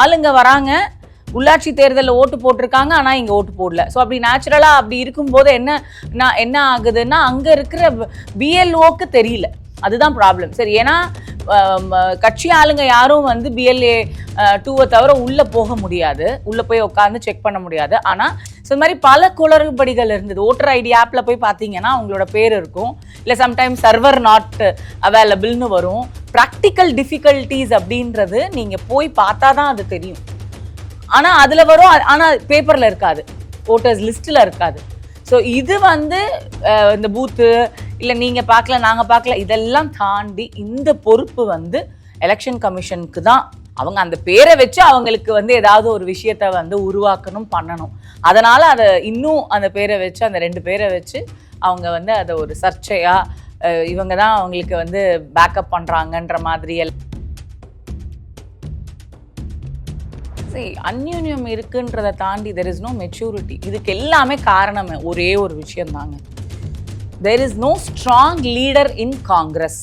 ஆளுங்க வராங்க. உள்ளாட்சி தேர்தலில் ஓட்டு போட்டிருக்காங்க ஆனால் இங்கே ஓட்டு போடல. ஸோ அப்படி நேச்சுரலாக அப்படி இருக்கும்போது என்ன நான் என்ன ஆகுதுன்னா அங்கே இருக்கிற பிஎல்ஓக்கு தெரியல. அதுதான் ப்ராப்ளம் சரி ஏன்னா கட்சி ஆளுங்க யாரும் வந்து பிஎல்ஏ டூவை தவிர உள்ளே போக முடியாது. உள்ளே போய் உட்காந்து செக் பண்ண முடியாது. ஆனால் ஸோ இந்த மாதிரி பல குளறுபடிகள் இருந்தது. ஓட்டர் ஐடி ஆப்பில் போய் பார்த்தீங்கன்னா அவங்களோட பேர் இருக்கும். இல்லை சம்டைம்ஸ் சர்வர் நாட் அவைலபிள்னு வரும். ப்ராக்டிக்கல் டிஃபிகல்ட்டிஸ் அப்படின்றது நீங்கள் போய் பார்த்தா தான் அது தெரியும். ஆனால் அதில் வரும் ஆனால் பேப்பரில் இருக்காது. ஓட்டர்ஸ் லிஸ்ட்டில் இருக்காது. ஸோ இது வந்து இந்த பூத்து இல்லை நீங்கள் பார்க்கல நாங்கள் பார்க்கல இதெல்லாம் தாண்டி இந்த பொறுப்பு வந்து எலெக்ஷன் கமிஷனுக்கு தான் அவங்க அந்த பேரை வச்சு அவங்களுக்கு வந்து ஏதாவது ஒரு விஷயத்த வந்து உருவாக்கணும் பண்ணணும். அதனால் அதை இன்னும் அந்த பேரை வச்சு அந்த ரெண்டு பேரை வச்சு அவங்க வந்து அதை ஒரு சர்ச்சையாக இவங்க தான் அவங்களுக்கு வந்து பேக்கப் பண்ணுறாங்கன்ற மாதிரி சரி அந்யூன்யம் இருக்குன்றதை தாண்டி தெர் இஸ் நோ மெச்சூரிட்டி இதுக்கு எல்லாமே காரணமே ஒரே ஒரு விஷயம் தாங்க there is no strong leader in Congress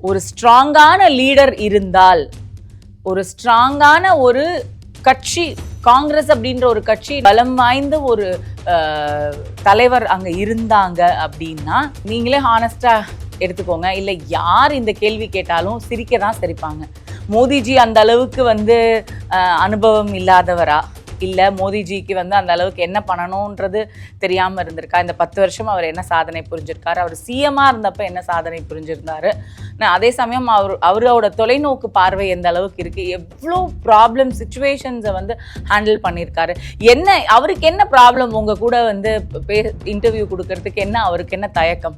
ஒரு ஸ்ட்ராங்கான லீடர் இருந்தால் ஒரு ஸ்ட்ராங்கான ஒரு கட்சி காங்கிரஸ் அப்படின்ற ஒரு கட்சி பலம் வாய்ந்த ஒரு தலைவர் அங்க இருந்தாங்க அப்படின்னா நீங்களே ஹானஸ்டா எடுத்துக்கோங்க. இல்லை யார் இந்த கேள்வி கேட்டாலும் சிரிக்க தான் சிரிப்பாங்க. மோதிஜி அந்த அளவுக்கு வந்து அனுபவம் இல்லாதவரா? இல்லை மோதிஜிக்கு வந்து அந்த அளவுக்கு என்ன பண்ணணுன்றது தெரியாமல் இருந்திருக்கா? இந்த பத்து வருஷம் அவர் என்ன சாதனை புரிஞ்சிருக்காரு? அவர் சிஎம்மாக இருந்தப்போ என்ன சாதனை புரிஞ்சிருந்தாரு? அதே சமயம் அவர் அவரோட தொலைநோக்கு பார்வை எந்த அளவுக்கு இருக்குது எவ்வளோ ப்ராப்ளம் சுச்சுவேஷன்ஸை வந்து ஹேண்டில் பண்ணியிருக்காரு என்ன அவருக்கு என்ன ப்ராப்ளம் உங்க கூட வந்து பே இன்டர்வியூ கொடுக்கறதுக்கு என்ன அவருக்கு என்ன தயக்கம்?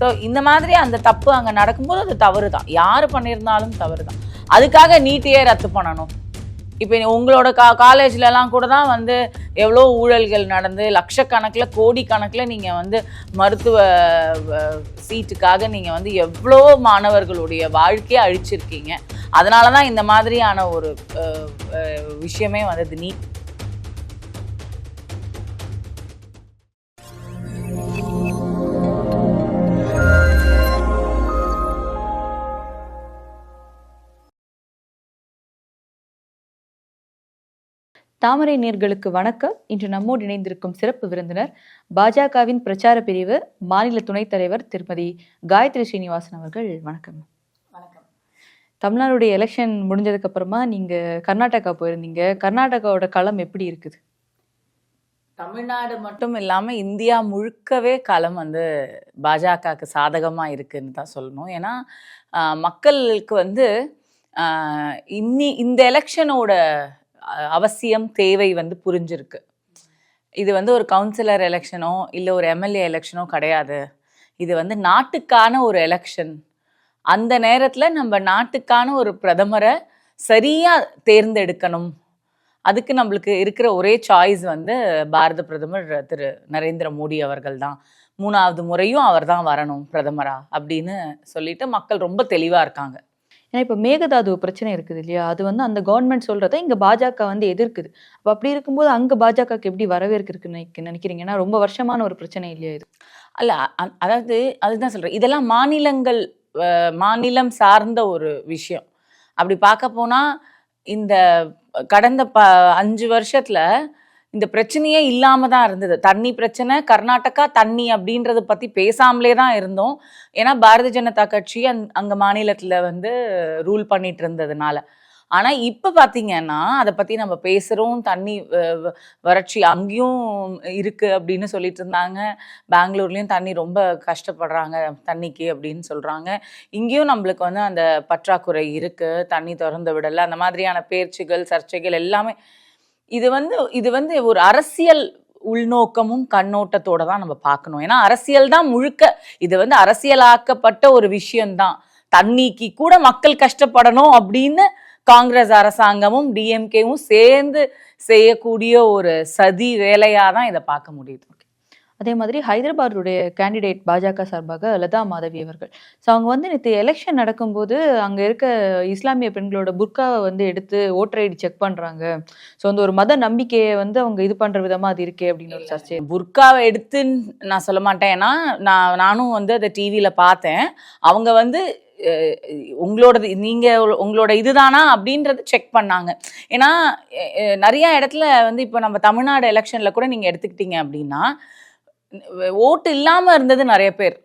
ஸோ இந்த மாதிரி அந்த தப்பு அங்கே நடக்கும்போது அது தவறு தான் யார் பண்ணியிருந்தாலும் தவறு தான் அதுக்காக நீட்டையே ரத்து பண்ணணும். இப்போ உங்களோட கா காலேஜ்லலாம் கூட தான் வந்து எவ்வளோ ஊழல்கள் நடந்து லட்சக்கணக்கில் கோடி கணக்கில் நீங்கள் வந்து மருத்துவ சீட்டுக்காக நீங்கள் வந்து எவ்வளோ மாணவர்களுடைய வாழ்க்கையை அழிச்சிருக்கீங்க. அதனால தான் இந்த மாதிரியான ஒரு விஷயமே வந்தது. நீட் தாமரை நேர்களுக்கு வணக்கம். இன்று நம்மோடு இணைந்திருக்கும் சிறப்பு விருந்தினர் பாஜகவின் பிரச்சார பிரிவு மாநில துணைத் தலைவர் திருமதி காயத்ரி ஸ்ரீனிவாசன் அவர்கள். வணக்கம். வணக்கம். தமிழ்நாடுடைய எலெக்ஷன் முடிஞ்சதுக்கு அப்புறமா நீங்க கர்நாடகா போயிருந்தீங்க. கர்நாடகாவோட களம் எப்படி இருக்குது? தமிழ்நாடு மட்டும் இல்லாமல் இந்தியா முழுக்கவே களம் வந்து பாஜகவுக்கு சாதகமாக இருக்குன்னு தான் சொல்லணும். ஏன்னா மக்களுக்கு வந்து இன்னி இந்த எலெக்ஷனோட அவசியம் தேவை வந்து புரிஞ்சிருக்கு. இது வந்து ஒரு கவுன்சிலர் எலெக்ஷனோ இல்லை ஒரு எம்எல்ஏ எலெக்ஷனோ கிடையாது. இது வந்து நாட்டுக்கான ஒரு எலெக்ஷன் அந்த நேரத்தில் நம்ம நாட்டுக்கான ஒரு பிரதமரை சரியாக தேர்ந்தெடுக்கணும். அதுக்கு நம்மளுக்கு இருக்கிற ஒரே சாய்ஸ் வந்து பாரத பிரதமர் திரு நரேந்திர மோடி அவர்கள் தான். மூணாவது முறையும் அவர் தான் வரணும் பிரதமரா அப்படின்னு சொல்லிட்டு மக்கள் ரொம்ப தெளிவாக இருக்காங்க. ஏன்னா இப்போ மேகதாது பிரச்சனை இருக்குது இல்லையா? அது வந்து அந்த கவர்மெண்ட் சொல்கிறத இங்கே பாஜக வந்து எதிர்க்குது. அப்போ அப்படி இருக்கும்போது அங்கே பாஜகவுக்கு எப்படி வரவேற்கு இருக்குன்னு நினைக்க- நினைக்கிறீங்க? ஏன்னா ரொம்ப வருஷமான ஒரு பிரச்சனை இல்லையா இது? அல்ல அதாவது அதுதான் சொல்கிறேன் இதெல்லாம் மாநிலங்கள் மாநிலம் சார்ந்த ஒரு விஷயம். அப்படி பார்க்க போனால் இந்த கடந்த ப அஞ்சு வருஷத்தில் இந்த பிரச்சனையே இல்லாம தான் இருந்தது. தண்ணி பிரச்சனை கர்நாடகா தண்ணி அப்படின்றத பத்தி பேசாமலே தான் இருந்தோம். ஏன்னா பாரதிய ஜனதா கட்சி அந் அங்க மாநிலத்துல வந்து ரூல் பண்ணிட்டு இருந்ததுனால. ஆனா இப்ப பாத்தீங்கன்னா அதை பத்தி நம்ம பேசுறோம் தண்ணி வ- வறட்சி அங்கேயும் இருக்கு அப்படின்னு சொல்லிட்டு இருந்தாங்க. பெங்களூர்லயும் தண்ணி ரொம்ப கஷ்டப்படுறாங்க தண்ணிக்கு அப்படின்னு சொல்றாங்க. இங்கேயும் நம்மளுக்கு வந்து அந்த பற்றாக்குறை இருக்கு தண்ணி திறந்து விடல அந்த மாதிரியான பேச்சுகள் சர்ச்சைகள் எல்லாமே இது வந்து இது வந்து ஒரு அரசியல் உள்நோக்கமும் கண்ணோட்டத்தோட தான் நம்ம பார்க்கணும். ஏன்னா அரசியல் தான் முழுக்க இது வந்து அரசியலாக்கப்பட்ட ஒரு விஷயம்தான். தண்ணிக்கு கூட மக்கள் கஷ்டப்படணும் அப்படின்னு காங்கிரஸ் அரசாங்கமும் டிஎம்கேவும் சேர்ந்து செய்யக்கூடிய ஒரு சதி வேலையாக தான் இதை பார்க்க முடியுது. அதே மாதிரி ஹைதராபாத்துடைய கேண்டிடேட் பாஜக சார்பாக லதா மாதவி அவர்கள். ஸோ அவங்க வந்து நேற்று எலெக்ஷன் நடக்கும்போது அங்கே இருக்க இஸ்லாமிய பெண்களோட புர்காவை வந்து எடுத்து ஓட்டர் ஐடி செக் பண்ணுறாங்க ஸோ வந்து ஒரு மத நம்பிக்கையை வந்து அவங்க இது பண்ணுற விதமாக அது இருக்கே அப்படின்னு ஒரு சர்ச்சை. புர்காவை எடுத்துன்னு நான் சொல்ல மாட்டேன். ஏன்னா நான் நானும் வந்து அதை டிவியில் பார்த்தேன். அவங்க வந்து உங்களோடது நீங்க உங்களோட இதுதானா அப்படின்றது செக் பண்ணாங்க. ஏன்னா நிறைய இடத்துல வந்து இப்போ நம்ம தமிழ்நாடு எலெக்ஷன்ல கூட நீங்க எடுத்துக்கிட்டீங்க அப்படின்னா ஓட்டு இல்லாமல் இருந்தது நிறைய பேர்.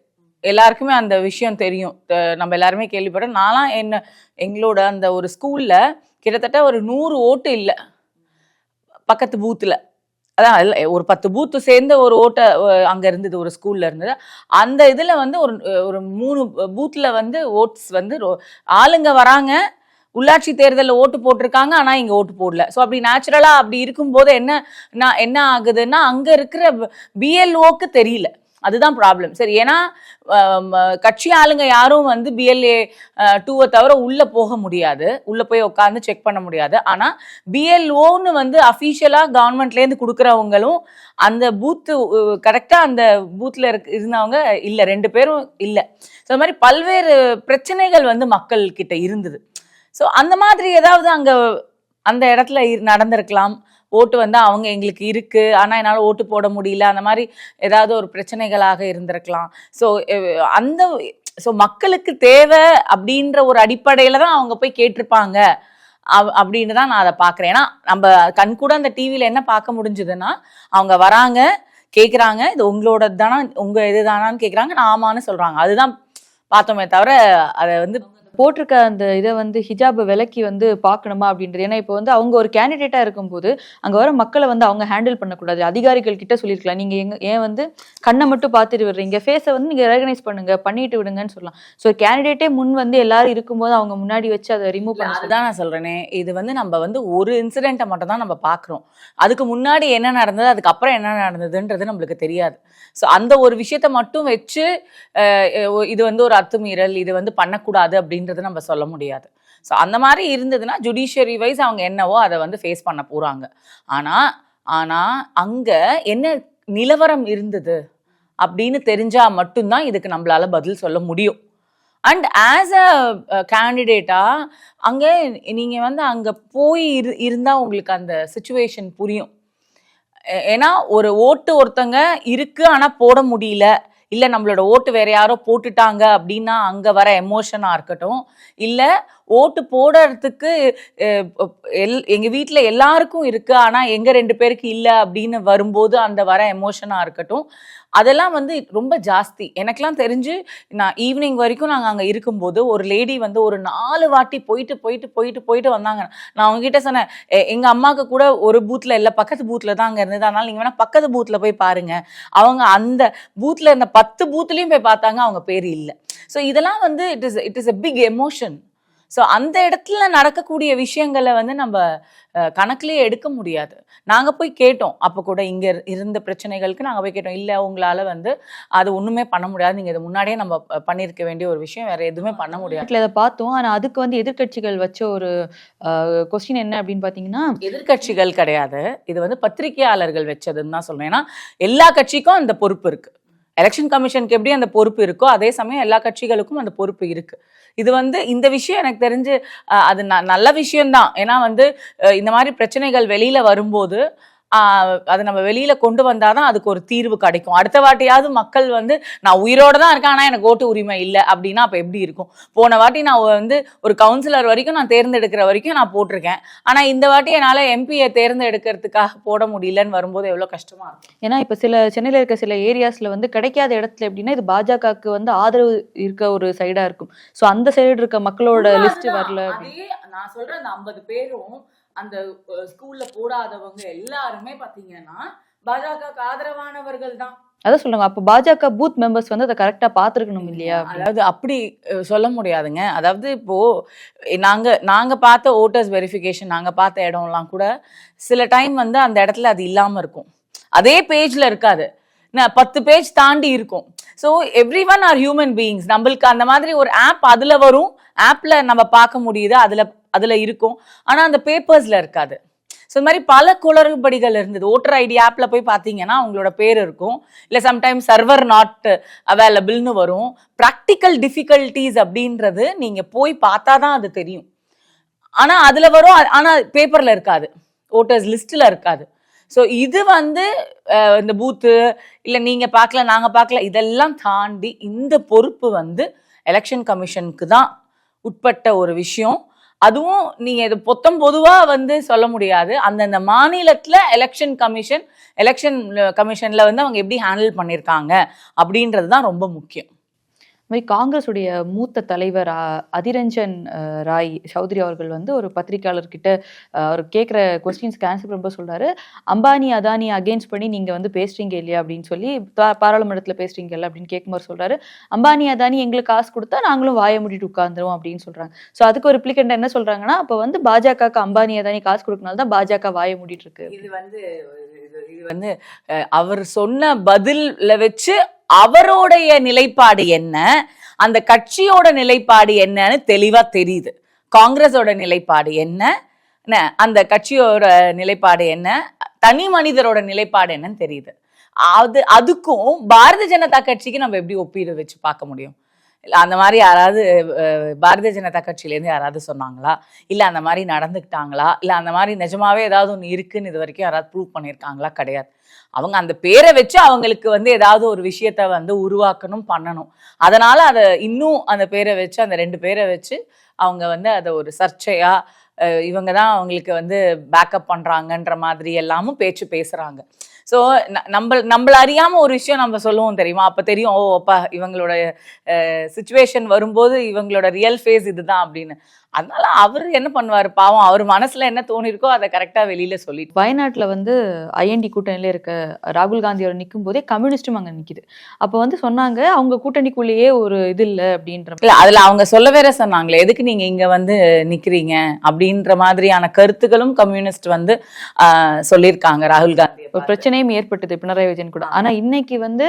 எல்லாருக்குமே அந்த விஷயம் தெரியும். நம்ம எல்லாருமே கேள்விப்பட்டோம். நான்லாம் என்ன எங்களோட அந்த ஒரு ஸ்கூலில் கிட்டத்தட்ட ஒரு நூறு ஓட்டு இல்லை. பக்கத்து பூத்தில் அதான் ஒரு பத்து பூத்து சேர்ந்த ஒரு ஓட்டை அங்கே இருந்தது ஒரு ஸ்கூலில் இருந்தது. அந்த இதில் வந்து ஒரு ஒரு மூணு பூத்தில் வந்து ஓட்ஸ் வந்து ஆளுங்க வராங்க. உள்ளாட்சி தேர்தலில் ஓட்டு போட்டிருக்காங்க ஆனால் இங்கே ஓட்டு போடல. ஸோ அப்படி நேச்சுரலாக அப்படி இருக்கும்போது என்ன நான் என்ன ஆகுதுன்னா அங்கே இருக்கிற பிஎல்ஓக்கு தெரியல. அதுதான் ப்ராப்ளம் சரி ஏன்னா கட்சி ஆளுங்க யாரும் வந்து பிஎல்ஏ டூவை தவிர உள்ளே போக முடியாது. உள்ளே போய் உட்காந்து செக் பண்ண முடியாது. ஆனால் பிஎல்ஓன்னு வந்து அஃபீஷியலாக கவர்மெண்ட்லேருந்து கொடுக்குறவங்களும் அந்த பூத்து கரெக்டாக அந்த பூத்தில் இருக்க இருந்தவங்க இல்லை. ரெண்டு பேரும் இல்லை. ஸோ அது மாதிரி பல்வேறு பிரச்சனைகள் வந்து மக்கள்கிட்ட இருந்தது. ஸோ அந்த மாதிரி ஏதாவது அங்கே அந்த இடத்துல இரு- நடந்திருக்கலாம். ஓட்டு வந்து அவங்க எங்களுக்கு இருக்கு. ஆனால் என்னால் ஓட்டு போட முடியல. அந்த மாதிரி ஏதாவது ஒரு பிரச்சனைகளாக இருந்திருக்கலாம். ஸோ அந்த ஸோ மக்களுக்கு தேவை அப்படின்ற ஒரு அடிப்படையில் தான் அவங்க போய் கேட்டிருப்பாங்க. அவ் அப்படின்னு தான் நான் அதை பார்க்குறேன். ஏன்னா நம்ம கண் கூட அந்த டிவியில் என்ன பார்க்க முடிஞ்சுதுன்னா அவங்க வராங்க கேட்குறாங்க இது உங்களோட தானா உங்கள் இது தானான்னு கேட்குறாங்க நான் ஆமான்னு சொல்கிறாங்க அதுதான் பார்த்தோமே தவிர அதை வந்து போட்டிருக்க அந்த இதை வந்து ஹிஜாபை விலக்கி வந்து பார்க்கணுமா அப்படின்றது. ஏன்னா இப்போ வந்து அவங்க ஒரு கேண்டிடேட்டா இருக்கும்போது அங்க வர மக்களை வந்து அவங்க ஹேண்டில் பண்ணக்கூடாது. அதிகாரிகள் கிட்ட சொல்லியிருக்கலாம். நீங்க எங்க ஏன் வந்து கண்ணை மட்டும் பார்த்துட்டு விடுறீங்க ஃபேஸை வந்து நீங்க ரெகனைஸ் பண்ணுங்க. பண்ணிட்டு விடுங்கன்னு சொல்லலாம். ஸோ கேண்டிடேட்டே முன் வந்து எல்லாரும் இருக்கும்போது அவங்க முன்னாடி வச்சு அதை ரிமூவ் பண்ண அதுதான் நான் சொல்றேனே. இது வந்து நம்ம வந்து ஒரு இன்சிடென்ட்டை மட்டும் தான் நம்ம பார்க்குறோம். அதுக்கு முன்னாடி என்ன நடந்தது அதுக்கப்புறம் என்ன நடந்ததுன்றது நம்மளுக்கு தெரியாது. ஸோ அந்த ஒரு விஷயத்த மட்டும் வச்சு இது வந்து ஒரு அத்துமீறல் இது வந்து பண்ணக்கூடாது அப்படின்றது நம்ம சொல்ல முடியாது. ஸோ அந்த மாதிரி இருந்ததுன்னா ஜுடிஷியரி வைஸ் அவங்க என்னவோ அதை வந்து ஃபேஸ் பண்ண போகிறாங்க ஆனால் ஆனால் அங்கே என்ன நிலவரம் இருந்தது அப்படின்னு தெரிஞ்சால் மட்டும்தான் இதுக்கு நம்மளால் பதில் சொல்ல முடியும். அண்ட் ஆஸ் அ கேண்டிடேட்டாக அங்கே நீங்கள் வந்து அங்கே போய் இரு இருந்தால் உங்களுக்கு அந்த சுச்சுவேஷன் புரியும். ஏன்னா ஒரு ஓட்டு ஒருத்தங்க இருக்குது ஆனால் போட முடியல. இல்லை நம்மளோட ஓட்டு வேற யாரோ போட்டுட்டாங்க அப்படின்னா அங்கே வர எமோஷனாக இருக்கட்டும். இல்லை ஓட்டு போடுறதுக்கு எல் எங்கள் வீட்டில் எல்லாருக்கும் இருக்குது ஆனால் எங்கள் ரெண்டு பேருக்கு இல்லை அப்படின்னு வரும்போது அந்த வர எமோஷனாக இருக்கட்டும். அதெல்லாம் வந்து ரொம்ப ஜாஸ்தி. எனக்கெல்லாம் தெரிஞ்சு நான் ஈவினிங் வரைக்கும் நாங்கள் அங்கே இருக்கும்போது ஒரு லேடி வந்து ஒரு நாலு வாட்டி போயிட்டு போயிட்டு போயிட்டு போயிட்டு வந்தாங்க. நான் அவங்ககிட்ட சொன்னேன் எங்கள் அம்மாவுக்கு கூட ஒரு பூத்தில் இல்லை பக்கத்து பூத்தில் தான் அங்கே இருந்தது. அதனால் நீங்கள் வேணால் பக்கத்து பூத்தில் போய் பாருங்க. அவங்க அந்த பூத்தில் இருந்த பத்து பூத்துலேயும் போய் பார்த்தாங்க அவங்க பேர் இல்லை. ஸோ இதெல்லாம் வந்து it is it is a big emotion so அந்த இடத்துல நடக்கக்கூடிய விஷயங்களை வந்து நம்ம கணக்குலயே எடுக்க முடியாது. நாங்க போய் கேட்டோம். அப்போ கூட இங்க இரு- இருந்த பிரச்சனைகளுக்கு நாங்க போய் கேட்டோம். இல்ல உங்களால வந்து அது ஒண்ணுமே பண்ண முடியாது. நீங்க இது முன்னாடியே நம்ம பண்ணியிருக்க வேண்டிய ஒரு விஷயம். வேற எதுவுமே பண்ண முடியாது. நாட்டுல இதை பார்த்தோம். ஆனா அதுக்கு வந்து எதிர்க்கட்சிகள் வச்ச ஒரு கொஸ்டின் என்ன அப்படின்னு பாத்தீங்கன்னா எதிர்க்கட்சிகள் கிடையாது. இது வந்து பத்திரிகையாளர்கள் வச்சதுன்னு தான் சொல்றேன் ஏன்னா எல்லா கட்சிக்கும் அந்த பொறுப்பு இருக்கு. எலெக்ஷன் கமிஷனுக்கு எப்படி அந்த பொறுப்பு இருக்கோ அதே சமயம் எல்லா கட்சிகளுக்கும் அந்த பொறுப்பு இருக்கு. இது வந்து இந்த விஷயம் எனக்கு தெரிஞ்சு அஹ், அது ந- நல்ல விஷயம்தான். ஏன்னா வந்து அஹ், இந்த மாதிரி பிரச்சனைகள் வெளியில வரும்போது அது நம்ம வெளியில கொண்டு வந்தாதான் அதுக்கு ஒரு தீர்வு கிடைக்கும். அடுத்த வாட்டியாவது மக்கள் வந்து நான் உயிரோட தான் இருக்கேன் ஆனா எனக்கு ஓட்டு உரிமை இல்லை அப்படின்னா அப்ப எப்படி இருக்கும்? போன வாட்டி நான் வந்து ஒரு கவுன்சிலர் வரைக்கும் நான் தேர்ந்தெடுக்கிற வரைக்கும் நான் போட்டிருக்கேன். ஆனா இந்த வாட்டி என்னால எம்பியை தேர்ந்தெடுக்கிறதுக்காக போட முடியலன்னு வரும்போது எவ்வளவு கஷ்டமா இருக்கும். ஏன்னா இப்ப சில சென்னையில இருக்க சில ஏரியாஸ்ல வந்து கிடைக்காத இடத்துல எப்படின்னா இது பாஜகவுக்கு வந்து ஆதரவு இருக்க ஒரு சைடா இருக்கும். சோ அந்த சைடு இருக்க மக்களோட லிஸ்ட். வரல நான் சொல்றேன் அந்த ஐம்பது பேரும் அந்த ஸ்கூல்ல போடாதவங்க எல்லாருமே பாத்தீங்கன்னா பாஜக ஆதரவானவர்கள் தான் அதான் சொல்லுங்க அப்ப பாஜக பூத் மெம்பர்ஸ் வந்து அதை கரெக்டா பாத்துருக்கணும் இல்லையா? அதாவது அப்படி சொல்ல முடியாதுங்க. அதாவது இப்போ அஹ், நாங்க நாங்க பார்த்த ஓட்டர்ஸ் வெரிஃபிகேஷன் நாங்க பார்த்த இடம்லாம் கூட சில டைம் வந்து அந்த இடத்துல அது இல்லாம இருக்கும். அதே பேஜ்ல இருக்காது. பத்து பேஜ் தாண்டி இருக்கும். So everyone are human beings நம்மளுக்கு அந்த மாதிரி ஒரு ஆப் அதுல வரும். ஆப்ல நம்ம பார்க்க முடியுது. அதுல அதில் இருக்கும். ஆனால் அந்த பேப்பர்ஸில் இருக்காது. ஸோ இந்த மாதிரி பல குளறுபடிகள் இருந்தது. ஓட்டர் ஐடி ஆப்பில் போய் பார்த்தீங்கன்னா உங்களோட பேர் இருக்கும். இல்லை சம்டைம் சர்வர் நாட் அவைலபிள்னு வரும். ப்ராக்டிக்கல் டிஃபிகல்ட்டிஸ் அப்படின்றது நீங்கள் போய் பார்த்தா தான் அது தெரியும். ஆனால் அதில் வரும். ஆனால் பேப்பரில் இருக்காது. ஓட்டர்ஸ் லிஸ்ட்டில் இருக்காது. ஸோ இது வந்து இந்த பூத்து இல்லை நீங்கள் பார்க்கல நாங்கள் பார்க்கல இதெல்லாம் தாண்டி இந்த பொறுப்பு வந்து எலெக்ஷன் கமிஷனுக்கு தான் உட்பட்ட ஒரு விஷயம். அதுவும் நீங்க இது பொத்தம் பொதுவா வந்து சொல்ல முடியாது. அந்தந்த மாநிலத்துல எலெக்ஷன் கமிஷன் எலெக்ஷன் கமிஷன்ல வந்து அவங்க எப்படி ஹேண்டில் பண்ணியிருக்காங்க அப்படின்றது தான் ரொம்ப முக்கியம். மாதிரி காங்கிரஸுடைய மூத்த தலைவர் அதிரஞ்சன் ராய் சௌத்ரி அவர்கள் வந்து ஒரு பத்திரிகையாளர்கிட்ட அவர் கேட்குற கொஸ்டின்ஸ்க்கு ஆன்சர் பண்ணும்போது சொல்கிறாரு அம்பானி அதானி அகேன்ஸ்ட் பண்ணி நீங்கள் வந்து பேசுறீங்க இல்லையா அப்படின்னு சொல்லி பாராளுமன்றத்தில் பேசுகிறீங்க இல்லை அப்படின்னு கேட்கும்போது சொல்கிறாரு அம்பானி அதானி எங்களுக்கு காசு கொடுத்தா நாங்களும் வாயை முடிட்டு உட்காந்துரும் அப்படின்னு சொல்கிறாங்க ஸோ அதுக்கு ஒரு ரிப்ளிகண்ட் என்ன சொல்கிறாங்கன்னா அப்போ வந்து பாஜகவுக்கு அம்பானி அதானி காசு கொடுக்கனால தான் பாஜக வாயை மூடிட்டு இருக்கு. இது வந்து இது- வந்து அவர் சொன்ன பதிலில் வச்சு அவருடைய நிலைப்பாடு என்ன? அந்த கட்சியோட நிலைப்பாடு என்னன்னு தெளிவா தெரியுது. காங்கிரஸோட நிலைப்பாடு என்ன? என்ன, அந்த கட்சியோட நிலைப்பாடு என்ன? தனி மனிதரோட நிலைப்பாடு என்னன்னு தெரியுது. அது அதுக்கும் பாரதிய ஜனதா கட்சிக்கு நம்ம எப்படி ஒப்பீடு வச்சு பார்க்க முடியும்? இல்லை அந்த மாதிரி யாராவது பாரதிய ஜனதா கட்சியிலேருந்து யாராவது சொன்னாங்களா? இல்லை அந்த மாதிரி நடந்துக்கிட்டாங்களா? இல்லை அந்த மாதிரி நிஜமாவே ஏதாவது ஒன்று இருக்குன்னு இது வரைக்கும் யாராவது ப்ரூவ் பண்ணியிருக்காங்களா? கிடையாது. அவங்க அந்த பேரை வச்சு அவங்களுக்கு வந்து ஏதாவது ஒரு விஷயத்த வந்து உருவாக்கணும் பண்ணணும். அதனால அதை இன்னும் அந்த பேரை வச்சு அந்த ரெண்டு பேரை வச்சு அவங்க வந்து அதை ஒரு சர்ச்சையா இவங்க தான் அவங்களுக்கு வந்து பேக்கப் பண்றாங்கன்ற மாதிரி எல்லாமும் பேச்சு பேசுறாங்க. ஸோ நம்ம நம்மள அறியாமல் ஒரு விஷயம் நம்ம சொல்லுவோம் தெரியுமா? அப்போ தெரியும் ஓ அப்பா இவங்களோட சுச்சுவேஷன் வரும்போது இவங்களோட ரியல் ஃபேஸ் இதுதான் அப்படின்னு. அதனால அவர் என்ன பண்ணுவாரு? பாவம் அவர் மனசுல என்ன தோணிருக்கோ அதை கரெக்டா வெளியில சொல்லிட்டு வயநாட்டுல வந்து ஐஎன்டி கூட்டணியில இருக்க ராகுல் காந்தி அவர் நிற்கும் போதே கம்யூனிஸ்டும் அங்க நிக்குது. அப்ப வந்து சொன்னாங்க அவங்க கூட்டணிக்குள்ளேயே ஒரு இது இல்ல அப்படின்ற இல்ல அதுல அவங்க சொல்ல வேற சொன்னாங்களே எதுக்கு நீங்க இங்க வந்து நிக்கிறீங்க? அப்படின்ற மாதிரியான கருத்துக்களும் கம்யூனிஸ்ட் வந்து சொல்லியிருக்காங்க ராகுல் காந்தி ஒரு பிரச்சனையும் ஏற்பட்டது பினராயி விஜயன் கூட. ஆனா இன்னைக்கு வந்து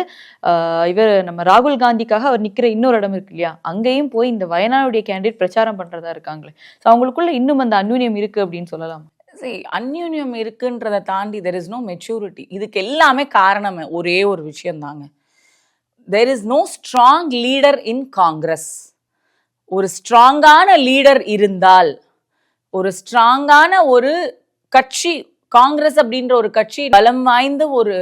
இவர் நம்ம ராகுல் காந்திக்காக அவர் நிக்கிற இன்னொரு இடம் இருக்கு இல்லையா? அங்கேயும் போய் இந்த வயநாடுடைய கேண்டிடேட் பிரச்சாரம் பண்றதா இருக்காங்களே ஸோ அவங்களுக்குள்ள இன்னும் அந்த அந்யூன்யம் இருக்கு அப்படின்னு சொல்லலாம். See, அந்யூன்யம் இருக்குன்றதை தாண்டி தெர் இஸ் நோ மெச்சூரிட்டி இதுக்கு எல்லாமே காரணமே ஒரே ஒரு விஷயம் தாங்க there is no strong leader in Congress ஒரு ஸ்ட்ராங்கான லீடர் இருந்தால் ஒரு ஸ்ட்ராங்கான ஒரு கட்சி காங்கிரஸ் அப்படின்ற ஒரு கட்சி பலம் வாய்ந்த ஒரு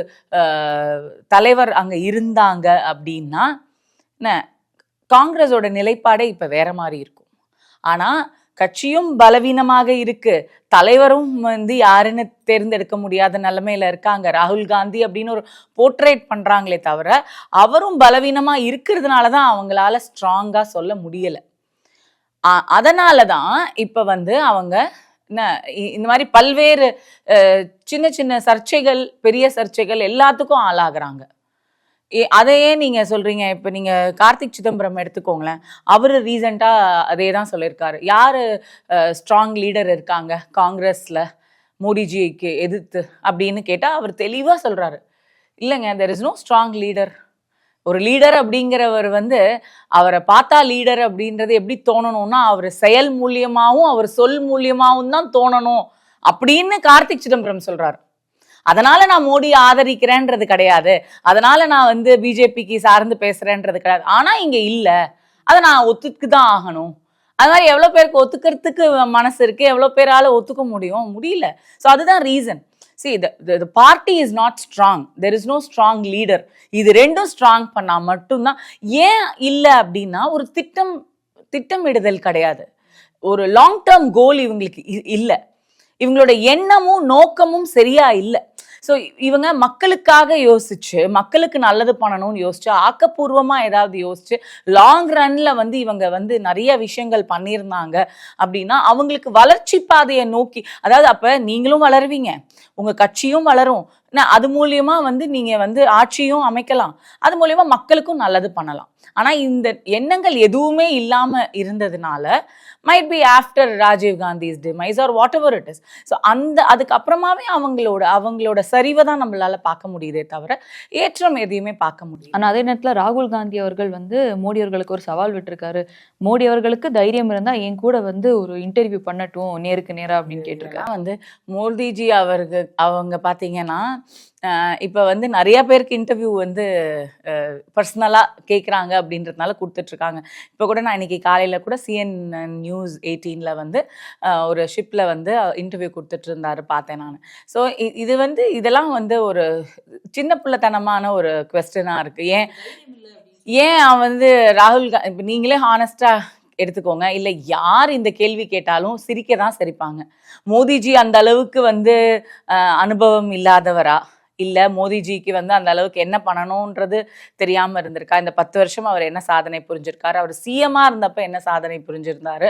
தலைவர் அங்க இருந்தாங்க அப்படின்னா காங்கிரஸோட நிலைப்பாடே இப்ப வேற மாதிரி இருக்கும். ஆனா கட்சியும் பலவீனமாக இருக்கு. தலைவரும் வந்து யாருன்னு தேர்ந்தெடுக்க முடியாத நிலைமையில இருக்காங்க. ராகுல் காந்தி அப்படின்னு ஒரு போர்ட்ரேட் பண்றாங்களே தவிர அவரும் பலவீனமா இருக்கிறதுனால தான் அவங்களால ஸ்ட்ராங்கா சொல்ல முடியல. ஆ- அதனால தான் இப்ப வந்து அவங்க என்ன இ- இந்த மாதிரி பல்வேறு சின்ன சின்ன சர்ச்சைகள் பெரிய சர்ச்சைகள் எல்லாத்துக்கும் ஆளாகிறாங்க. அதையே நீங்க சொல்றீங்க. இப்ப நீங்க கார்த்திக் சிதம்பரம் எடுத்துக்கோங்களேன். அவரு ரீசெண்டா அதே தான் சொல்லியிருக்காரு. யாரு ஸ்ட்ராங் லீடர் இருக்காங்க காங்கிரஸ்ல? மோடிஜிக்கு எதிர்த்து அப்படின்னு கேட்டா அவர் தெளிவா சொல்றாரு. இல்லைங்க there is no strong leader ஒரு லீடர் அப்படிங்கிறவர் வந்து அவரை பார்த்தா லீடர் அப்படின்றது எப்படி தோணணும்னா அவர் செயல் மூலியமாகவும் அவர் சொல் மூலியமாகவும் தான் தோணணும் அப்படின்னு கார்த்திக் சிதம்பரம் சொல்றாரு. அதனால நான் மோடியை ஆதரிக்கிறேன்றது கிடையாது. அதனால நான் வந்து பிஜேபிக்கு சார்ந்து பேசுறேன்றது கிடையாது. ஆனா இங்க இல்ல. அதை நான் ஒத்துக்கு தான் ஆகணும். அது மாதிரி எவ்வளோ பேருக்கு ஒத்துக்கிறதுக்கு மனசு இருக்கு எவ்வளோ பேரால ஒத்துக்க முடியும்? முடியல. ஸோ அதுதான் reason see the party is not strong there is no strong leader இது ரெண்டும் ஸ்ட்ராங் பண்ணால் மட்டும்தான். ஏன் இல்லை அப்படின்னா ஒரு திட்டம் திட்டமிடுதல் கிடையாது. ஒரு லாங் டேர்ம் கோல் இவங்களுக்கு இ- இவங்களோட எண்ணமும் நோக்கமும் சரியா இல்லை. ஸோ இவங்க மக்களுக்காக யோசிச்சு மக்களுக்கு நல்லது பண்ணணும்னு யோசிச்சு ஆக்கப்பூர்வமாக ஏதாவது யோசிச்சு லாங் ரன்ல வந்து இவங்க வந்து நிறைய விஷயங்கள் பண்ணியிருந்தாங்க அப்படின்னா அவங்களுக்கு வளர்ச்சி பாதையை நோக்கி அதாவது அப்போ நீங்களும் வளருவீங்க உங்க கட்சியும் வளரும் அது மூலியமா வந்து நீங்க வந்து ஆட்சியும் அமைக்கலாம். அது மூலியமா மக்களுக்கும் நல்லது பண்ணலாம். ஆனா இந்த எண்ணங்கள் எதுவுமே இல்லாம இருந்ததுனால might be after Rajiv Gandhi's demise or whatever it is so அந்த அதுக்கப்புறமாவே அவங்களோட அவங்களோட சரிவை தான் நம்மளால பார்க்க முடியுதே தவிர ஏற்றம் எதையுமே பார்க்க முடியும் ஆனா அதே நேரத்துல ராகுல் காந்தி அவர்கள் வந்து மோடி அவர்களுக்கு ஒரு சவால் விட்டிருக்காரு. மோடி அவர்களுக்கு தைரியம் இருந்தா என் கூட வந்து ஒரு இன்டர்வியூ பண்ணட்டும் நேருக்கு நேரா அப்படின்னு கேட்டிருக்காரு. இதெல்லாம் வந்து மோடிஜி அவருக்கு அவங்க பார்த்தீங்கன்னா இப்ப வந்து நிறைய பேருக்கு இன்டர்வியூ வந்து பர்சனலா கேட்குறாங்க அப்படின்றதுனால கொடுத்துட்டு இருக்காங்க இப்போ கூட நான் இன்னைக்கு காலையில கூட சிஎன் நியூஸ் எயிட்டீன்ல வந்து ஒரு ஷிப்ல வந்து இன்டர்வியூ கொடுத்துட்டு இருந்தாரு பார்த்தேன் நான். ஸோ இது வந்து இதெல்லாம் வந்து ஒரு சின்ன பிள்ளைத்தனமான ஒரு கொஸ்டினா இருக்கு. ஏன் ஏன் அவன் வந்து ராகுல் இப்போ நீங்களே ஹானஸ்டா எடுத்துக்கோங்க. இல்லை யார் இந்த கேள்வி கேட்டாலும் சிரிக்க தான் சிரிப்பாங்க. மோதிஜி அந்த அளவுக்கு வந்து அனுபவம் இல்லாதவரா? இல்லை மோதிஜிக்கு வந்து அந்த அளவுக்கு என்ன பண்ணணுன்றது தெரியாமல் இருந்திருக்கா? இந்த பத்து வருஷம் அவர் என்ன சாதனை புரிஞ்சிருக்காரு? அவர் சிஎம்மாக இருந்தப்போ என்ன சாதனை புரிஞ்சிருந்தாரு?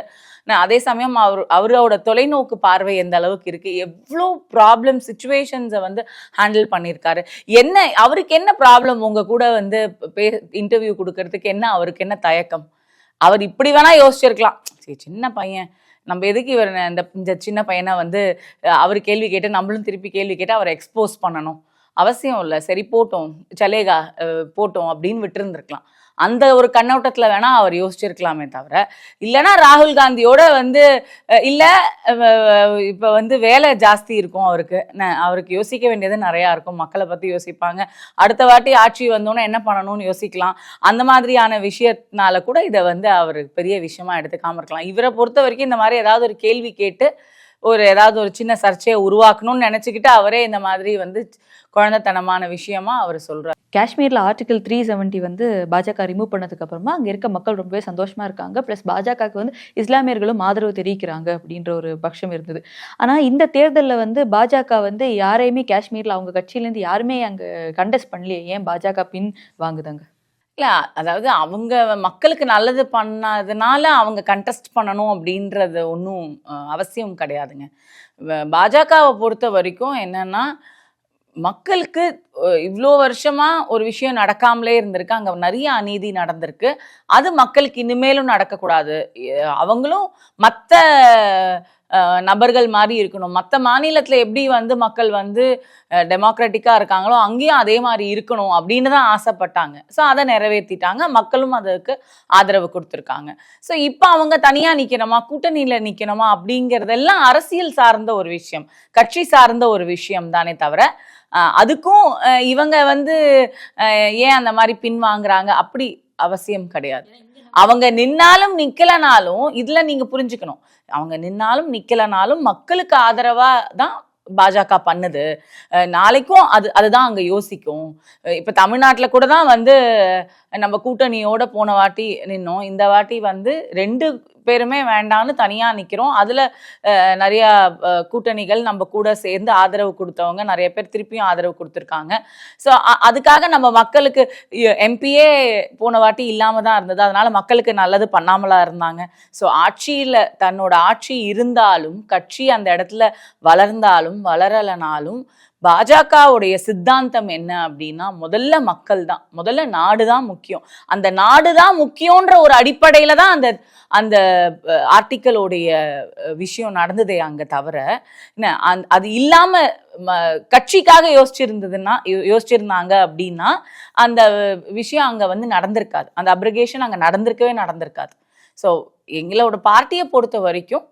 நான் அதே சமயம் அவர் அவரோட தொலைநோக்கு பார்வை எந்த அளவுக்கு இருக்குது எவ்வளோ ப்ராப்ளம் சுச்சுவேஷன்ஸை வந்து ஹேண்டில் பண்ணியிருக்காரு என்ன அவருக்கு என்ன ப்ராப்ளம் உங்கள் கூட வந்து பே இன்டர்வியூ கொடுக்கறதுக்கு என்ன அவருக்கு என்ன தயக்கம்? அவர் இப்படி வேணா யோசிச்சிருக்கலாம். சரி சின்ன பையன். நம்ம எதுக்கு இவர் இந்த இந்த சின்ன பையனை வந்து அவர் கேள்வி கேட்டு நம்மளும் திருப்பி கேள்வி கேட்டு அவரை எக்ஸ்போஸ் பண்ணணும். அவசியம் இல்லை. சரி போட்டோம். சலேகா போட்டோம் அப்படின்னு விட்டுருந்துருக்கலாம். அந்த ஒரு கண்ணோட்டத்தில் வேணா அவர் யோசிச்சிருக்கலாமே தவிர இல்லைன்னா ராகுல் காந்தியோட வந்து இல்லை இப்போ வந்து வேலை ஜாஸ்தி இருக்கும் அவருக்கு. ந- அவருக்கு யோசிக்க வேண்டியது நிறையா இருக்கும். மக்களை பற்றி யோசிப்பாங்க. அடுத்த வாட்டி ஆட்சி வந்தோன்னே என்ன பண்ணணும்னு யோசிக்கலாம். அந்த மாதிரியான விஷயத்தினால கூட இதை வந்து அவர் பெரிய விஷயமா எடுத்துக்காமல் இருக்கலாம். இவரை பொறுத்த வரைக்கும் இந்த மாதிரி ஏதாவது ஒரு கேள்வி கேட்டு ஒரு ஏதாவது ஒரு சின்ன சர்ச்சையை உருவாக்கணும்னு நினச்சிக்கிட்டு அவரே இந்த மாதிரி வந்து குழந்தைத்தனமான விஷயமா அவர் சொல்கிறார் காஷ்மீரில் ஆர்டிகல் த்ரீ செவன்ட்டி வந்து பாஜக ரிமூவ் பண்ணதுக்கு அப்புறமா இருக்க மக்கள் ரொம்பவே சந்தோஷமா இருக்காங்க. ப்ளஸ் பாஜகவுக்கு வந்து இஸ்லாமியர்களும் ஆதரவு தெரிவிக்கிறாங்க அப்படின்ற ஒரு பட்சம் இருந்தது. ஆனால் இந்த தேர்தலில் வந்து பாஜக வந்து யாரையுமே காஷ்மீரில் அவங்க கட்சியிலேருந்து யாருமே அங்கே கண்டெஸ்ட் பண்ணலையே. ஏன் பாஜக பின் வாங்குதாங்க? இல்லை அதாவது அவங்க மக்களுக்கு நல்லது பண்ணதுனால அவங்க கண்டெஸ்ட் பண்ணணும் அப்படின்றது ஒன்றும் அவசியம் கிடையாதுங்க. வ- பாஜகவை பொறுத்த வரைக்கும் என்னன்னா மக்களுக்கு இவ்வளோ வருஷமாக ஒரு விஷயம் நடக்காமலே இருந்திருக்கு. அங்கே நிறைய அநீதி நடந்திருக்கு. அது மக்களுக்கு இனிமேலும் நடக்கக்கூடாது. அவங்களும் மற்ற நபர்கள் மாதிரி இருக்கணும். மற்ற மாநிலத்தில் எப்படி வந்து மக்கள் வந்து டெமோக்ராட்டிக்காக இருக்காங்களோ அங்கேயும் அதே மாதிரி இருக்கணும் அப்படின்னு தான் ஆசைப்பட்டாங்க. ஸோ அதை நிறைவேற்றிட்டாங்க மக்களும் அதுக்கு ஆதரவு கொடுத்துருக்காங்க. ஸோ இப்போ அவங்க தனியாக நிற்கணுமா கூட்டணியில் நிற்கணுமா அப்படிங்கிறதெல்லாம் அரசியல் சார்ந்த ஒரு விஷயம். கட்சி சார்ந்த ஒரு விஷயம் தானே தவிர அதுக்கும் இவங்க வந்து ஏன் அந்த மாதிரி பின்வாங்குறாங்க அப்படி அவசியம் கிடையாது. அவங்க நின்னாலும் நிக்கலனாலும் இதுல நீங்க புரிஞ்சுக்கணும். அவங்க நின்னாலும் நிக்கலனாலும் மக்களுக்கு ஆதரவா தான் பாஜக பண்ணுது. நாளைக்கும் அது அதுதான் அங்க யோசிக்கும். இப்ப தமிழ்நாட்டுல கூட தான் வந்து நம்ம கூட்டணியோட போன வாட்டி நின்னோம். இந்த வாட்டி வந்து ரெண்டு பேருமே வேண்டான்னு தனியா நிக்கிறோம். அதுல நிறையா நிறைய கூட்டணிகள் நம்ம கூட சேர்ந்து ஆதரவு கொடுத்தவங்க நிறைய பேர் திருப்பியும் ஆதரவு கொடுத்துருக்காங்க. ஸோ அதுக்காக நம்ம மக்களுக்கு எம்பியே போன வாட்டி இல்லாம தான் இருந்தது. அதனால மக்களுக்கு நல்லது பண்ணாமலா இருந்தாங்க. ஸோ ஆட்சியில தன்னோட ஆட்சி இருந்தாலும் கட்சி அந்த இடத்துல வளர்ந்தாலும் வளரலனாலும் பாஜகவுடைய சித்தாந்தம் என்ன அப்படின்னா முதல்ல மக்கள் தான். முதல்ல நாடு தான் முக்கியம். அந்த நாடு தான் முக்கியன்ற ஒரு அடிப்படையில தான் அந்த அந்த ஆர்டிக்கலோடைய விஷயம் நடந்ததே அங்கே தவிர என்ன அந் அது இல்லாமல் ம- கட்சிக்காக யோசிச்சிருந்ததுன்னா யோ- யோசிச்சிருந்தாங்க அப்படின்னா அந்த விஷயம் அங்கே வந்து நடந்திருக்காது. அந்த அப்ரிகேஷன் அங்கே நடந்திருக்கவே நடந்திருக்காது. ஸோ எங்களோட பார்ட்டியை பொறுத்த வரைக்கும்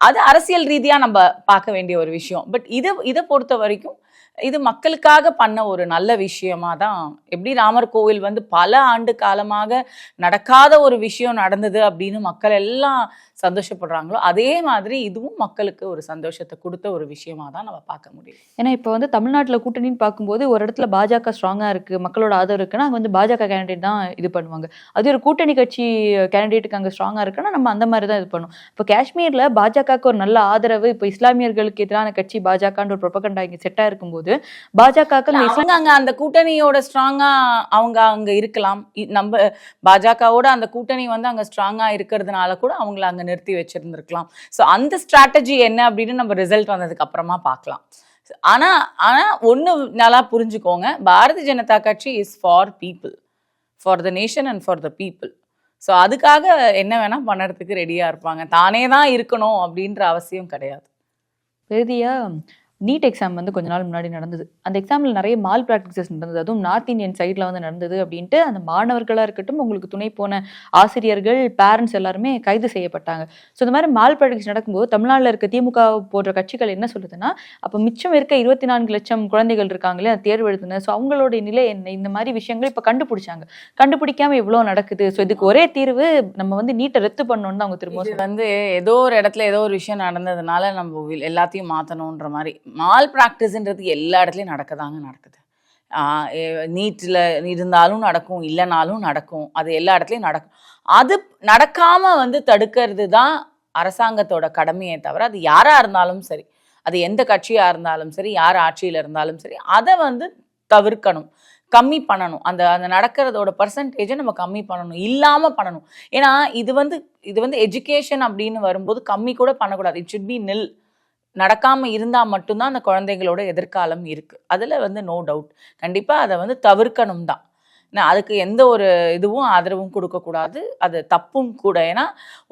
அது அரசியல் ரீதியாக நம்ம பார்க்க வேண்டிய ஒரு விஷயம். பட் இதை இதை பொறுத்த வரைக்கும் இது மக்களுக்காக பண்ண ஒரு நல்ல விஷயமா தான் எப்படி ராமர் கோவில் வந்து பல ஆண்டு காலமாக நடக்காத ஒரு விஷயம் நடந்தது அப்படின்னு மக்கள் எல்லாம் சந்தோஷப்படுறாங்களோ அதே மாதிரி இதுவும் மக்களுக்கு ஒரு சந்தோஷத்தை கொடுத்த ஒரு விஷயமா தான் நம்ம பார்க்க முடியும். ஏன்னா இப்போ வந்து தமிழ்நாட்டுல கூட்டணின்னு பார்க்கும்போது ஒரு இடத்துல பாஜக ஸ்ட்ராங்கா இருக்கு மக்களோட ஆதரவு இருக்குன்னா அங்கே வந்து பாஜக கேண்டிடேட் தான் இது பண்ணுவாங்க. அது ஒரு கூட்டணி கட்சி கேண்டிடேட்டுக்கு அங்க ஸ்ட்ராங்கா இருக்குன்னா நம்ம அந்த மாதிரி தான் இது பண்ணுவோம். இப்போ காஷ்மீரில் பாஜகவுக்கு ஒரு நல்ல ஆதரவு இப்போ இஸ்லாமியர்களுக்கு எதிரான கட்சி பாஜகன்ற ஒரு ப்ரொபகண்டா இங்கே செட்டா இருக்கும் அந்த இஸ்லாம் அவங்க அந்த கூட்டணியோட ஸ்ட்ராங்கா அவங்க அங்க இருக்கலாம். நம்ம பாஜகவோட அந்த கூட்டணி வந்து அங்க ஸ்ட்ராங்கா இருக்கிறதுனால கூட அவங்கள அங்க நிறுத்தி வச்சிருந்திருக்கலாம். ஸோ அந்த ஸ்ட்ராட்டஜி என்ன அப்படின்னு நம்ம ரிசல்ட் வந்ததுக்கு அப்புறமா பார்க்கலாம். ஆனா ஆனா ஒண்ணு நல்லா புரிஞ்சுக்கோங்க. பாரதிய ஜனதா கட்சி is for people for the nation and for the people so அதுக்காக என்ன வேணா பண்ணுறதுக்கு ரெடியா இருப்பாங்க. தானே தான் இருக்கணும் அப்படின்ற அவசியம் கிடையாது. இறுதியா நீட் எக்ஸாம் வந்து கொஞ்ச நாள் முன்னாடி நடந்தது. அந்த எக்ஸாமில் நிறைய மால் ப்ராக்டிசஸ் நடந்தது. அதுவும் நார்த் இந்தியன் சைடில் வந்து நடந்தது அப்படின்ட்டு அந்த மாணவர்களாக இருக்கட்டும் உங்களுக்கு துணை போன ஆசிரியர்கள் பேரண்ட்ஸ் எல்லாருமே கைது செய்யப்பட்டாங்க. ஸோ இந்த மாதிரி மால் ப்ராக்டிஸ் நடக்கும்போது தமிழ்நாட்டில் இருக்க திமுக போன்ற கட்சிகள் என்ன சொல்லுதுன்னா அப்போ மிச்சம் இருக்க இருபத்தி நான்கு லட்சம் குழந்தைகள் இருக்காங்களே அது தேர்வு எழுதுன ஸோ அவங்களுடைய நிலை என்ன? இந்த மாதிரி விஷயங்கள் இப்போ கண்டுபிடிச்சாங்க. கண்டுபிடிக்காம இவ்வளோ நடக்குது. ஸோ இதுக்கு ஒரே தீர்வு நம்ம வந்து நீட்டை ரத்து பண்ணணும்னு தான் அவங்க திரும்ப வந்து ஏதோ ஒரு இடத்துல ஏதோ ஒரு விஷயம் நடந்ததுனால நம்ம எல்லாத்தையும் மாத்தணும்ன்ற மாதிரி. மால் ப்ராக்டிஸ்ன்றது எல்லா இடத்துலையும் நடக்கதாங்க நடக்குது. நீட்டில் இருந்தாலும் நடக்கும் இல்லைனாலும் நடக்கும். அது எல்லா இடத்துலையும் நடக்கும். அது நடக்காமல் வந்து தடுக்கிறது தான் அரசாங்கத்தோட கடமையை தவிர அது யாராக இருந்தாலும் சரி அது எந்த கட்சியாக இருந்தாலும் சரி யார் ஆட்சியில் இருந்தாலும் சரி அதை வந்து தவிர்க்கணும். கம்மி பண்ணணும். அந்த அந்த நடக்கிறதோட பர்சன்டேஜை நம்ம கம்மி பண்ணணும். இல்லாமல் பண்ணணும். ஏன்னா இது வந்து இது வந்து எஜுகேஷன் அப்படின்னு வரும்போது கம்மி கூட பண்ணக்கூடாது. இட் சுட் பி நில் நடக்காமல் இருந்தால் மட்டும்தான் அந்த குழந்தைகளோட எதிர்காலம் இருக்குது அதில் வந்து நோ டவுட் கண்டிப்பாக அதை வந்து தவிர்க்கணும் தான். அதுக்கு எந்த ஒரு இதுவும் ஆதரவும் கொடுக்கக்கூடாது அது தப்பும் கூட. ஏன்னா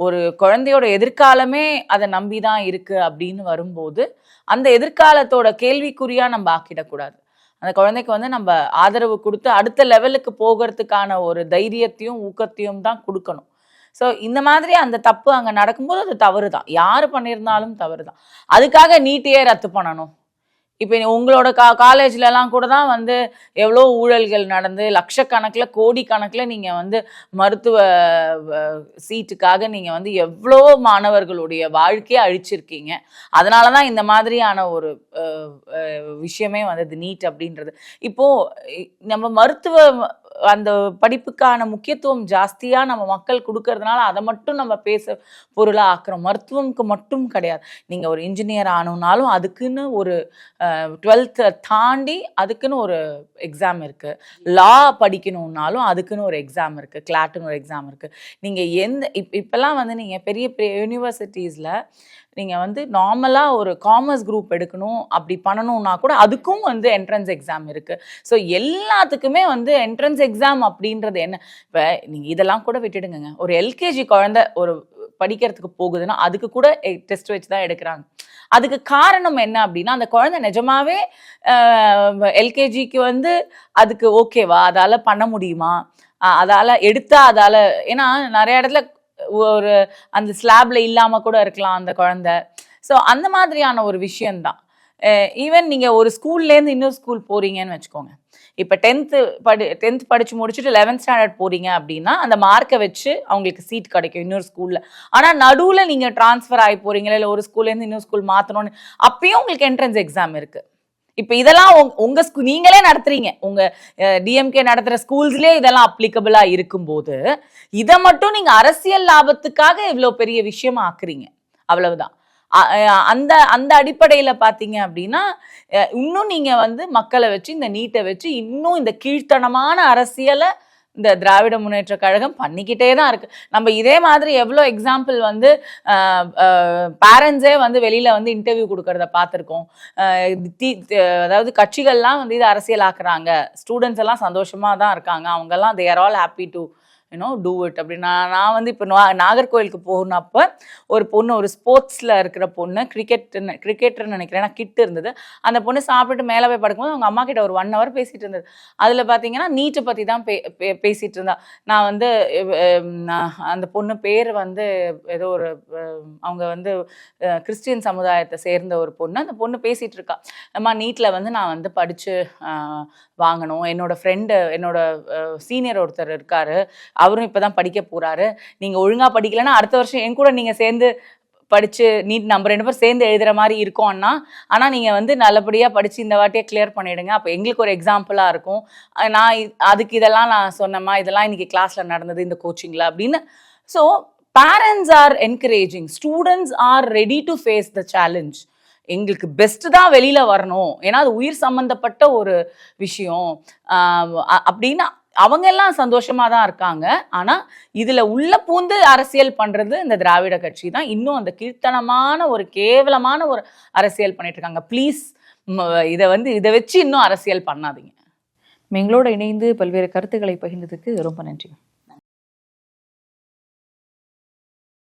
ஒரு குழந்தையோட எதிர்காலமே அதை நம்பி தான் இருக்குது அப்படின்னு வரும்போது அந்த எதிர்காலத்தோட கேள்விக்குறியாக நம்ம ஆக்கிடக்கூடாது. அந்த குழந்தைக்கு வந்து நம்ம ஆதரவு கொடுத்து அடுத்த லெவலுக்கு போகிறதுக்கான ஒரு தைரியத்தையும் ஊக்கத்தையும் தான் கொடுக்கணும். ஸோ இந்த மாதிரி அந்த தப்பு அங்கே நடக்கும்போது அது தவறு தான் யார் பண்ணியிருந்தாலும் தவறு தான் அதுக்காக நீட்டையே ரத்து பண்ணணும். இப்போ உங்களோட கா காலேஜ்லலாம் கூட தான் வந்து எவ்வளோ ஊழல்கள் நடந்து லட்சக்கணக்கில் கோடி கணக்கில் நீங்கள் வந்து மருத்துவ சீட்டுக்காக நீங்கள் வந்து எவ்வளோ மாணவர்களுடைய வாழ்க்கையை அழிச்சிருக்கீங்க. அதனால தான் இந்த மாதிரியான ஒரு விஷயமே வந்தது நீட் அப்படின்றது. இப்போது நம்ம மருத்துவ அந்த படிப்புக்கான முக்கியத்துவம் ஜாஸ்தியாக நம்ம மக்கள் கொடுக்கறதுனால அதை மட்டும் நம்ம பேச பொருளாக ஆக்குறோம். மருத்துவம்க்கு மட்டும் கிடையாது. நீங்கள் ஒரு இன்ஜினியர் ஆகணும்னாலும் அதுக்குன்னு ஒரு டுவெல்த்தை தாண்டி அதுக்குன்னு ஒரு எக்ஸாம் இருக்குது லா படிக்கணும்னாலும் அதுக்குன்னு ஒரு எக்ஸாம் இருக்குது கிளாட்டுன்னு ஒரு எக்ஸாம் இருக்குது நீங்கள் எந்த இப் இப்பெல்லாம் வந்து நீங்கள் பெரிய பெரிய யூனிவர்சிட்டிஸில் நீங்கள் வந்து நார்மலாக ஒரு காமர்ஸ் குரூப் எடுக்கணும் அப்படி பண்ணணும்னா கூட அதுக்கும் வந்து என்ட்ரன்ஸ் எக்ஸாம் இருக்குது ஸோ எல்லாத்துக்குமே வந்து என்ட்ரன்ஸ் எக்ஸாம் அப்படின்றது என்ன? இப்போ நீங்கள் இதெல்லாம் கூட விட்டுடுங்க ஒரு எல்கேஜி குழந்தை ஒரு படிக்கிறதுக்கு போகுதுன்னா அதுக்கு கூட டெஸ்ட் வச்சு தான் எடுக்கிறாங்க. அதுக்கு காரணம் என்ன அப்படின்னா அந்த குழந்தை நிஜமாவே எல்கேஜிக்கு வந்து அதுக்கு ஓகேவா அதால் பண்ண முடியுமா? அதால் எடுத்தால் எடுத்தா அதால ஏன்னா நிறைய இடத்துல ஒரு அந்த ஸ்லாப்ல இல்லாம கூட இருக்கலாம் அந்த குழந்தை. ஸோ அந்த மாதிரியான ஒரு விஷயம்தான். ஈவன் நீங்க ஒரு ஸ்கூல்லேருந்து இன்னொரு ஸ்கூல் போறீங்கன்னு வச்சுக்கோங்க. இப்போ டென்த்து படி டென்த் படித்து முடிச்சுட்டு லெவன்த் ஸ்டாண்டர்ட் போறீங்க அப்படின்னா அந்த மார்க்கை வச்சு அவங்களுக்கு சீட் கிடைக்கும் இன்னொரு ஸ்கூலில் ஆனால் நடுவில் நீங்கள் டிரான்ஸ்ஃபர் ஆகி போறீங்களா? இல்லை ஒரு ஸ்கூல்லேருந்து இன்னொரு ஸ்கூல் மாற்றணும்னு அப்பயும் உங்களுக்கு என்ட்ரன்ஸ் எக்ஸாம் இருக்குது இப்போ இதெல்லாம் உங்க- ஸ்கூ நீங்களே நடத்துறீங்க. உங்க டிஎம்கே நடத்துற ஸ்கூல்ஸ்லயே இதெல்லாம் அப்ளிகபிளா இருக்கும்போது இதை மட்டும் நீங்க அரசியல் லாபத்துக்காக இவ்வளவு பெரிய விஷயமா ஆக்குறீங்க. அவ்வளவுதான். அந்த அந்த அடிப்படையில் பார்த்தீங்க அப்படின்னா இன்னும் நீங்க வந்து மக்களை வச்சு இந்த நீட்டை வச்சு இன்னும் இந்த கீழ்த்தனமான அரசியலை இந்த திராவிட முன்னேற்ற கழகம் பண்ணிக்கிட்டே தான் இருக்கு. நம்ம இதே மாதிரி எவ்வளோ எக்ஸாம்பிள் வந்து பேரண்ட்ஸே வந்து வெளியில வந்து இன்டர்வியூ கொடுக்கறத பார்த்துருக்கோம். அதாவது கட்சிகள்லாம் வந்து இது அரசியலாக்குறாங்க. ஸ்டூடெண்ட்ஸ் எல்லாம் சந்தோஷமா தான் இருக்காங்க. அவங்கெல்லாம் they're all happy to you know do it அப்படி நான் நான் வந்து இப்போ நாகர்கோவிலுக்கு போனப்போ ஒரு பொண்ணு ஒரு ஸ்போர்ட்ஸில் இருக்கிற பொண்ணு கிரிக்கெட் கிரிக்கெட்டர்னு நினைக்கிறேன். நான் கிட் இருந்தது. அந்த பொண்ணு சாப்பிட்டு மேலே போய் படுக்கும்போது அவங்க அம்மா கிட்ட ஒரு ஒன் ஹவர் பேசிகிட்டு இருந்தது. அதில் பார்த்தீங்கன்னா நீட்டை பற்றி தான் பே பே- இருந்தா. நான் வந்து நான் அந்த பொண்ணு பேர் வந்து ஏதோ ஒரு அவங்க வந்து கிறிஸ்டியன் சமுதாயத்தை சேர்ந்த ஒரு பொண்ணு. அந்த பொண்ணு பேசிகிட்டு இருக்கா. அம்மா நீட்டில் வந்து நான் வந்து படித்து வாங்கணும். என்னோட ஃப்ரெண்டு என்னோட சீனியர் ஒருத்தர் இருக்காரு. அவரும் இப்போ தான் படிக்க போறாரு. நீங்கள் ஒழுங்காக படிக்கலைன்னா அடுத்த வருஷம் என் கூட நீங்கள் சேர்ந்து படிச்சு நீட் நம்ம ரெண்டு பேரும் சேர்ந்து எழுதுற மாதிரி இருக்கோம் அண்ணா. ஆனால் நீங்கள் வந்து நல்லபடியாக படித்து இந்த வாட்டியே கிளியர் பண்ணிடுங்க. அப்போ எங்களுக்கு ஒரு எக்ஸாம்பிளாக இருக்கும். நான் அதுக்கு இதெல்லாம் நான் சொன்னேம்மா இதெல்லாம் இன்னைக்கு கிளாஸில் நடந்தது இந்த கோச்சிங்கில் அப்படின்னு. So parents are encouraging students are ready to face the challenge எங்களுக்கு பெஸ்ட்டு தான் வெளியில் வரணும். ஏன்னா அது உயிர் சம்மந்தப்பட்ட ஒரு விஷயம். அப்படின்னா அவங்க எல்லாம் சந்தோஷமா தான் இருக்காங்க. ஆனா இதுல உள்ள பூந்து அரசியல் பண்றது இந்த திராவிட கட்சி தான். இன்னும் அந்த கீழ்த்தனமான ஒரு கேவலமான ஒரு அரசியல் பண்ணிட்டு இருக்காங்க. ப்ளீஸ் இதை வந்து இதை வச்சு இன்னும் அரசியல் பண்ணாதீங்க. எங்களோட இணைந்து பல்வேறு கருத்துக்களை பகிர்ந்ததுக்கு ரொம்ப நன்றி.